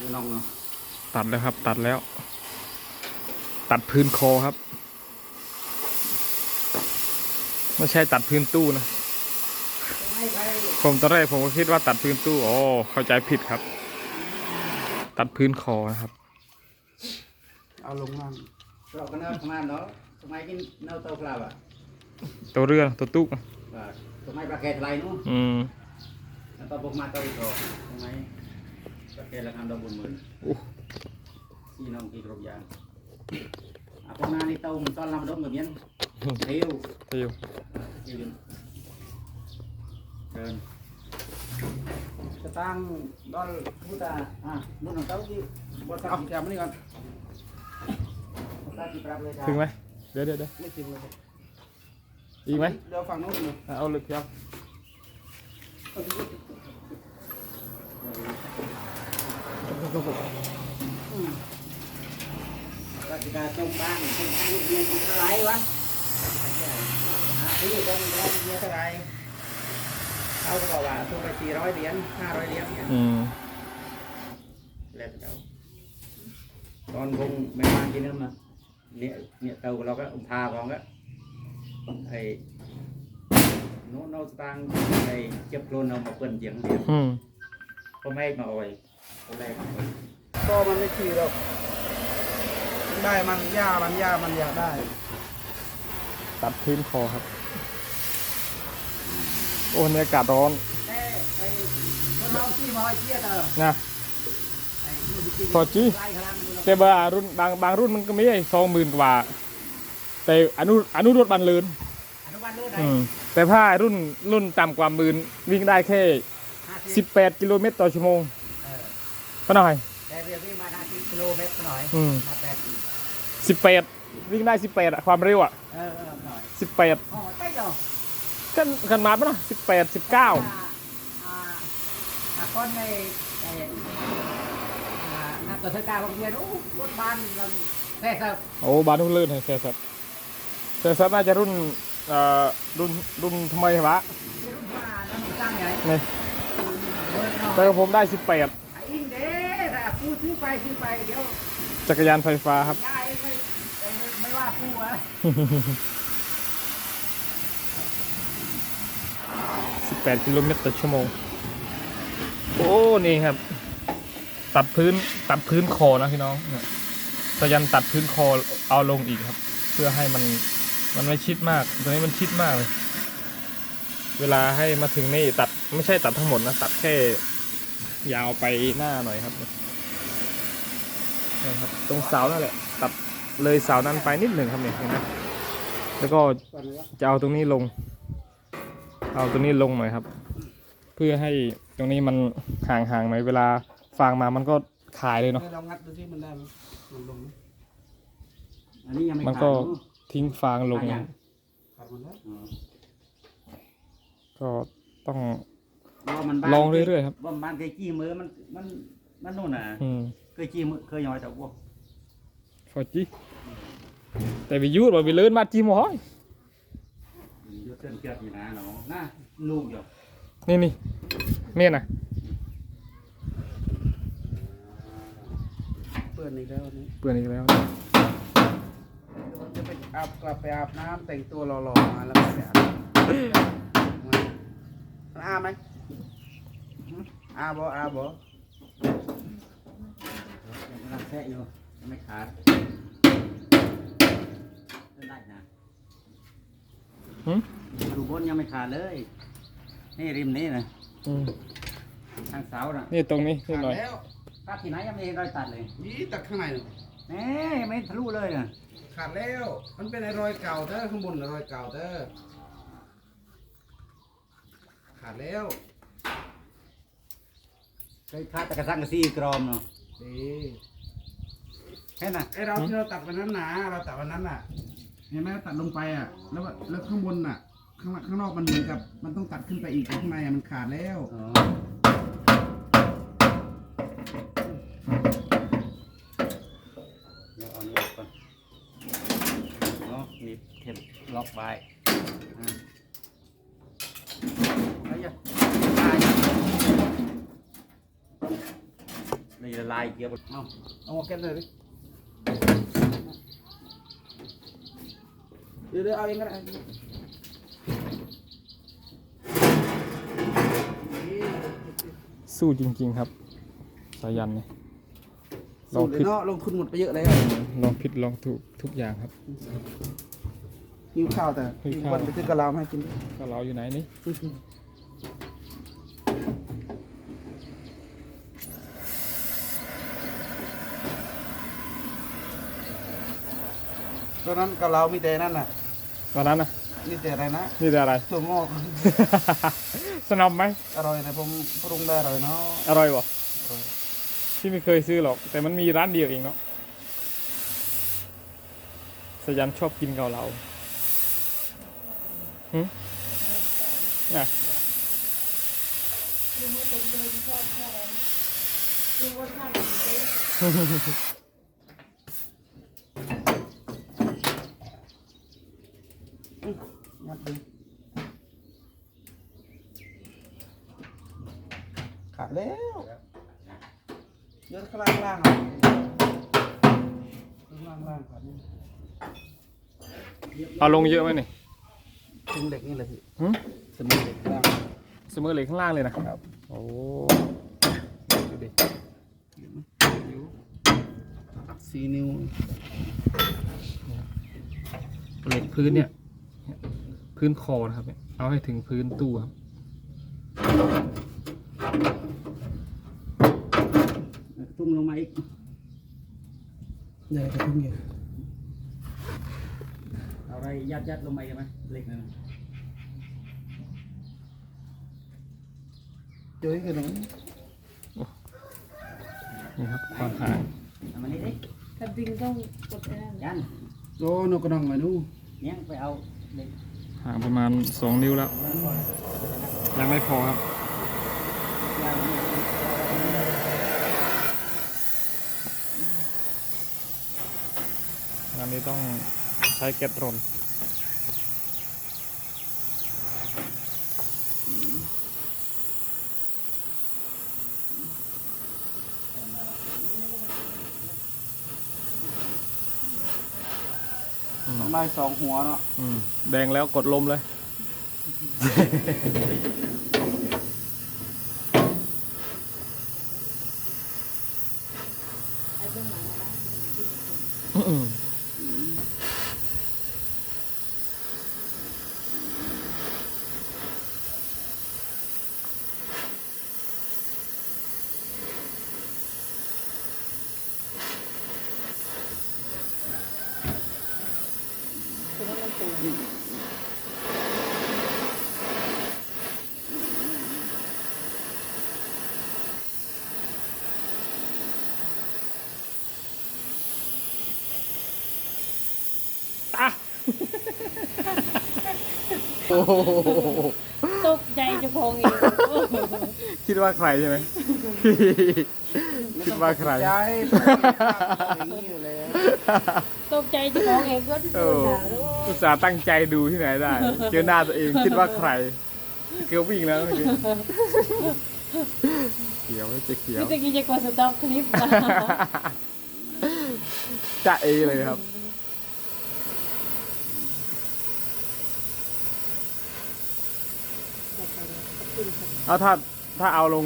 ดูน้องเนาะตัดแล้วครับ ตัดแล้ว ตัดพื้นคอครับ ไม่ใช่ตัดพื้นตู้นะไม่ไปผมตอนแรกผมก็คิดว่าตัดพื้นตู้อ๋อเข้าใจผิดครับ ตัดพื้นคอนะครับ เอาลงนั่นเราก็เนาะทำงานเนาะสมัยกินเนาเตาเปล่าอะตัวเรือตัวตู้ว่าสมัยประเกศไรนู้นอืมแล้วก็พวกมาเตาอีกต่อสมั ยประเกศละคำดอกบุญหมื่นอู้พี่น้องที่กรบยางอะพวกนั้นนี่เตามันตอนลำดมแบบนี้เร็วเดียวยืนเดินสตางค์ดอลพูดอะอะมุ่งของเต้าที่บริษัทกิจการมันนี่ก่อนบริษัทที่ปรับเลยจ้ะถึงไหมเดี๋ยวเดี๋ยวเดี๋ยวไม่ถึงเลยครับอีกไหมเดี๋ยวฝั่งโน้นเลยอะเอาเลยครับ ราชการตรงบ้านเป็นผู้เรียนเท่าไหรวะอะพี่เป็นเรียนเท่าไหรเขาก็บอกว่าส่งไปสี่ร้อยเหรียญห้า ร้อยเหรียญเนี่ยอืมแล้วแต่เราตอนวงแม่บ้านกินน้ำมาเนี่ยเนี่ยเตาเราก็อุ้มพาของก็ไอ้โน้ตโน้ตสตางค์ไอ้เจ็บโคลนเอามาเปิ้นเจียงเดียวอืมก็ไม่ให้มาอ่อยก็แรกมาอ่อยก็มันไม่ขี่หรอกมันได้มันหญ้ามันหญ้ามันอยากได้ ตัดพื้นคอครับ โอ้เนี่ยอากาศร้อนเอ้ไอ้คนเราขี้มอยเชี่ยเตอนะไอ้รุ่นที่พอจี้ไล่พลังดูเราแต่บางรุ่นบางบางรุ่นมันก็ไม่ใช่สองหมื่นกว่า แต่อนุอนุรถบันเลินอนุบาลรู้ได้อืมแต่ถ้ารุ่นรุ่นต่ำกว่าหมื่นวิ่งได้แค่ห้าสิบแปดกิโลเมตรต่อชั่วโมงเออ ก็หน่อย แต่เรียกวิ่งมาห้าสิบกิโลเมตรหน่อยอืม มาแปดสิบแปดวิ่งได้สิบแปดอะความเร็วอะเออเออหน่อยสิบแปดอ๋อใช่เหรอกันกันมาปะนะสิบแปดสิบเก้าอ่อ่าอ่าคนในไอ้อ่านักตัวเทศกาลโรงเรียนโอ้รถบ้านมันแท้สับโอ้บานุเลิศให้แซซับแซซับน่าจะรุ่นเอ่อรุ่นรุ่นทำไมวะที่รุ่นมาแล้วมันตั้งใหญ่นี่เบิร์ดเนาะแต่ของผมได้สิบแปดไอ้อิงเด้ แต่ผู้ซื้อไปซื้อไปเดี๋ยวจักรยานไฟฟ้าครับยายไม่ไม่ไม่ว่าผู้อะ18กิโลเมตรต่อชั่วโมง โอ้ นี่ครับ ตัดพื้นตัดพื้นคอนะพี่น้องเนี่ยสยันตัดพื้นคอเอาลงอีกครับ เพื่อให้มันมันไม่ชิดมากตัวนี้มันชิดมากเลย เวลาให้มาถึงนี่ตัดไม่ใช่ตัดทั้งหมดนะ ตัดแค่ยาวไปหน้าหน่อยครับ นี่ครับตรงเสานั่นแหละ ตัดเลยเสานั้นไปนิดหนึ่งครับเนี่ยเห็นไหมแล้วก็ก่อนเลยวะจะเอาตรงนี้ลง เอาตรงนี้ลงหน่อยครับ เพื่อให้ตรงนี้มันห่างๆหน่อยเวลาฟางมามันก็ขายเลยเนาะให้เรางัดดูที่มันได้ไหมมันลงไหมอันนี้ยังไม่มันขาดก็เนอะทิ้งฟางลงขาดยังขาดมันแล้วอ๋อก็ต้องว่ามันบ้านลองเรื่อยๆครับว่าบ้านเคยจี้มือมันมันมันนู่นน่ะอืม เคยจี้มือเคยย้อยแต่ว่าฟอจีแต่วิยุว่าวิเลินมาจีหมอยยกเส้นเกียร์อยู่นะเนาะน่าลูกอยู่นี่นี่เนี่ยนะเปื้อนอีกแล้วอันนี้เปื่อนอีกแล้วเดี๋ยวผมจะไปอาบกลับไปอาบน้ำแต่งตัวหล่อๆมาแล้วก็ไปอาบมันอาบไหมหึอาบบ่อาบบ่ ยังกำลังแทะอยู่ยังไม่ขาดได้นะหืมดูบนยังไม่ขาดเลย นี่ริมนี้นะอืมทางเสาน่ะนี่ตรงนี้นิขาดดหน่อย แล้วตัดที่ไหนยังไม่เห็นรอยตัดเลยนี่ตัดข้างในน่ะแหน่ยังไม่ทะลุเลยน่ะขาดแล้ว มันเป็นไอ้รอยเก่าเด้อข้างบนน่ะรอยเก่าเด้อขาดแล้ว เคยขาดแต่กระสังกระซีกรอมเนาะ ดีแค่น่ะไอเราที่เราตัดวันนั้นนะเราตัดวันนั้นน่ะเห็นไหมตัดลงไปอะ แล้วว่าแล้วข้างบนน่ะ ข้างล่างข้างนอกมันเหมือนกับ มันต้องตัดขึ้นไปอีกแต่ข้างในอะมันขาดแล้ว อ๋อเดี๋ยวเอานี่ออกก่อนเนาะนี่เทปล็อกไว้อ่าเอาอย่าได้อย่าเลนี่ละลายเกียร์เอาเอาหัวแก๊สเลยดิเดี๋ยวเดี๋ยวเอาเองก็ได้สู้จริง ๆ ครับ สายันเนี่ยลสูองตรเลยผิดเนาะลงทุนหมดไปเยอะแล้วลองผิดลองถูกทุกอย่างครับ หิวข้าวแต่หิวหิวข้าว วันไปซื้อกะลามาให้กินก็เราอยู่ไหนนี่ ตอนนั้นกะลามีแต่นั่นน่ะตอนนั้นนะมีแต่อะไรนะนี่แต่อะไรถั่วงอก สนอมไหมอร่อยแต่ผมปรุงได้อร่อยเนาะอร่อยวะอร่อยที่ไม่เคยซื้อหรอก แต่มันมีร้านเดียวเองเนาะสยันชอบกินเกาเหลาหึน่ะงัดดูขาดแล้วเยอะข้างล่างล่างอะข้างล่างล่างขาดนี่เอาลงเยอะไหมนี่ถึงเหล็กนี่เลยพี่หึสมิงเหล็กล่างเสมอเหล็กข้างล่างเลยนะครับโอ้ดูดินิ้วสี่นิ้วเหล็กพื้นเนี่ย พื้นคอนะครับเนี่ยเอาให้ถึงพื้นตู้ครับทุ่มลงมาอีกใหญ่กระทุ่มใหญ่เอาอะไรยัดยัดลงไปกันไหมเหล็กนั่นน่ะเจอกันหน่อยนี่ครับความห่างเอามานี่ดิถ้าดึงต้องกดไปนั่นยันโอ้นกกระดองไงนู่เนี่ยไปเอาเหล็ก ห่างประมาณสองนิ้วแล้ว ยังไม่พอครับยาวเนี่ยงานนี้ต้องใช้แก๊สรนอืมต้องได้สองหัวเนาะอืม แดงแล้วกดลมเลย ไอ้เบื้องหลังนะ อืม คือว่ามันตูน อะ โอ้โหตกใจเจะพองเองคิดว่าใครใช่ไหม คิดว่าใคร ใจอย่างนี้อยู่แล้วตกใจเจะพองเองก็ที่โดนด่าแล้วอุตส่าห์ตั้งใจดูที่ไหนได้ เจอหน้าตัวเองคิดว่าใคร เกลียววิ่งแล้วเมื่อกี้เขียวไม่เจะเขียว พี่ตะกี้จะกดสต็อปคลิปนะ จะเอเลยครับ เอาถ้าถ้าเอาลง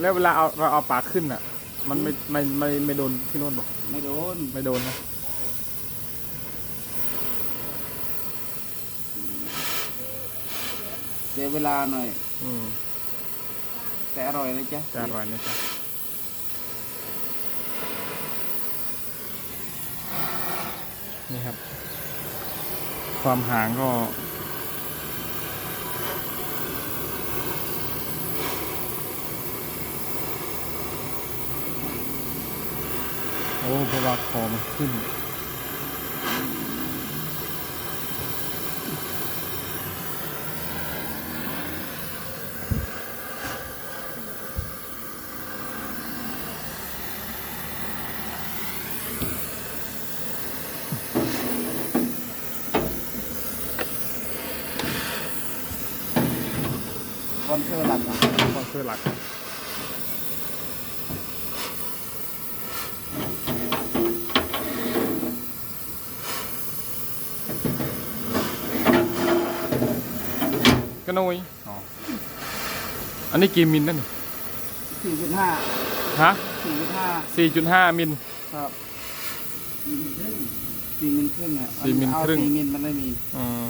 แล้วเวลาเอาเราเอาปากขึ้นอะ มันไม่ไม่ไม่ไม่โดนที่โน่นบอกไม่โดนไม่โดนนะเสียเวลาหน่อย อืมแต่อร่อยนะจ๊ะจะอร่อยนะจ๊ะนี่ครับ ความห่างก็ โอ้เพราะว่าคอมันขึ้นคอนเทอร์หลักอะคอนเซอร์หลัก กระนุยอ๋ออันนี้กี่มิลนั่นนี่สี่จุดห้าฮะสี่จุดห้าสี่จุดห้ามิล ครับสี่มิลครึ่งอะสี่มิลครึ่ง เอาสี่มิลมันไม่มีอืม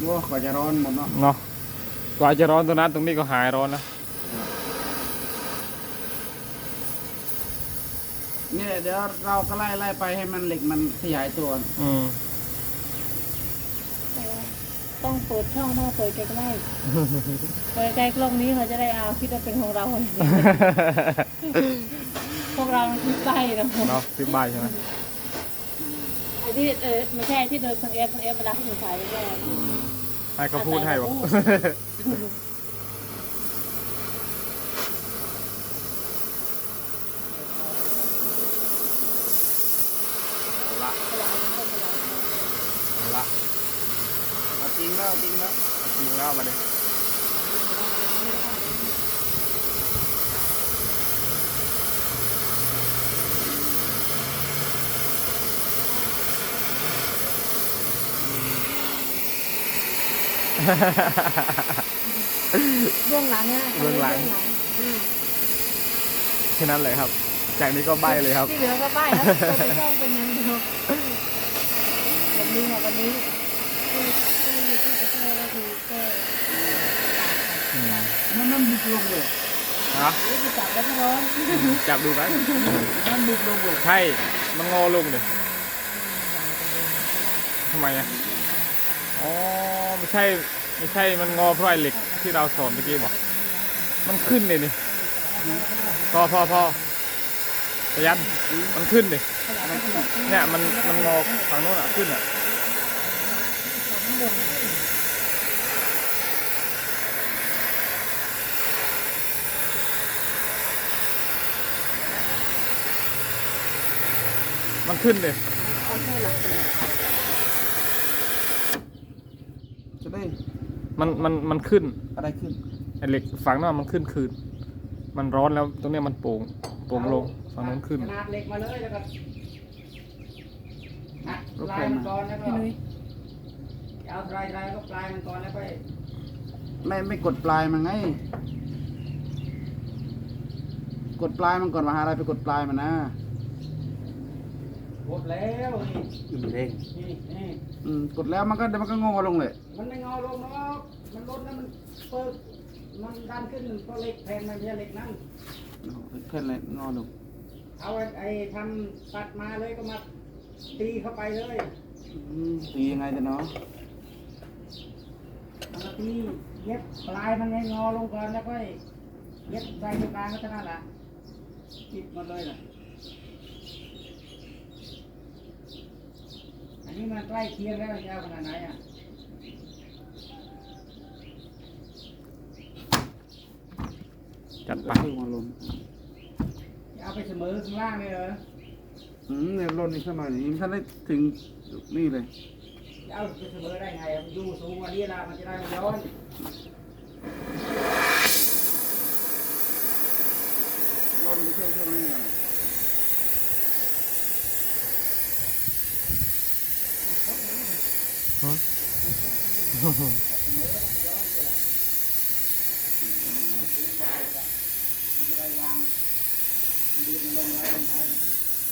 รู้ว่าขอจะร้อนหมดเนาะเนาะ กว่าจะร้อนตรงนั้นตรงนี้ก็หายร้อนนะนี่แหละเดี๋ยวเราก็ไล่ไล่ไปให้มันเหล็กมันขยายตัวอืมต้องเปิดช่องต้องเปิดใกล้ๆเปิดใกล้กล้องนี้เขาจะได้เอาคิดว่าเป็นของเราพวกเราคิดไปนะเนาะสิบบาทใช่ไหมไอ้ที่เออไม่ใช่ที่เดินทางเอฟทางเอฟเวลาที่อยู่สายแรกอืม ให้เขาพูดให้บอกเอาละเอาละเอาจริงแล้วเอาจริงแล้วเอาจริงแล้วมาเลย เบื้องหลังเนี่ยเบื้องหลัง แค่นั้นเลยครับ จากนี้ก็ใบเลยครับที่เหลือก็ป้ายครับตัวเป็นช่องเป็นอยังเดียววันนี้ค่ะวันนี้ที่ที่ที่จะแก้ก็คือแก้อืมมันมันบุกลงเลยฮะไม่ไปจับแล้วก็ร้อนจับดูไหมมันบุกลงเลยใช่มันงอลงเลยทำไมอะ อ๋อไม่ใช่ไม่ใช่มันงอเพราะไอ้เหล็กที่เราสอนเมื่อกี้บอก มันขึ้นเลยนี่พอพอพอพยันมันขึ้นเลยเนี่ยมันมันงอฝั่งโน้นอะขึ้นอะมันขึ้นเลย ได้มันมันมันขึ้นอะไรขึ้นไอ้เหล็กฝั่งนั้นมันขึ้นคืน มันร้อนแล้วตรงเนี้ยมันโป่งโป่งลงฝั่งนู้นขึ้น ขนาดเหล็กมาเลยแล้วก็อัดรถปลาไฟยมันมาก่อนแล้วก็พี่นุ้ยเอาปลายปลายก็ปลายมันก่อนแล้วก็ไม่ไม่กดปลายมันไง กดปลายมันก่อนมาหาอะไรไปกดปลายมันนะ หมดแล้วนี่มันเด้งนี่นี่อืมกดแล้วมันก็เดี๋ยวมันก็งอลงเลย มันไม่งอลงหรอกมันลดแล้วมันเปิดมันดันขึ้นเพราะเหล็กแผ่นมันเป็นเหล็กนั่นขึ้นเลยงอลงเอาไอ้ไอ้ทำตัดมาเลยก็มาตีเข้าไปเลยอืมตียังไงจะเนาะเอามาตีเย็บปลายมันให้งอลงก่อนแล้วก็เย็บใส่ตรงกลางก็เท่านั้นแหละติดหมาเลยน่ะอันนี้มัน ใกล้เคียงแล้วยาวขนาดไหนอะจัดไปขึ้นมาลงจะเอาไปเสมอข้างล่างเลยเหรออืมเนี่ยลนอีกสักหน่อยนี่ท่านได้ถึงนี่เลยจะเอาไปเสมอได้ไงมันอยู่สูงกว่านี้ละมันจะได้ไม่ย้อนลนไปเที่ยวช่วงนี้เล เ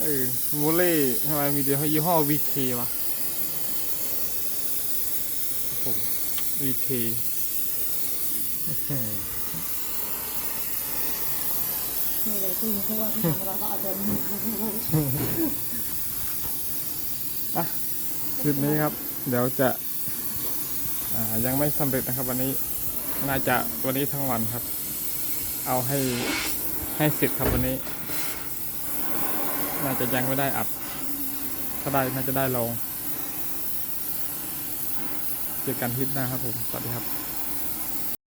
ออมูเล่ทำไมมีเดียวให้ยี่ห้อ VK วะโอ้โห VK อื้อหือนี่เลยที่เพราะว่าทางเราเขาอาจจะมีอะคลิปนี้ครับ เดี๋ยวจะยังไม่สำเร็จนะครับ วันนี้น่าจะวันนี้ทั้งวันครับ เอาให้ให้เสร็จครับวันนี้ น่าจะยังไม่ได้อัดถ้าได้น่าจะได้ลองเจอกันคลิปหน้าครับผมสวัสดีครับ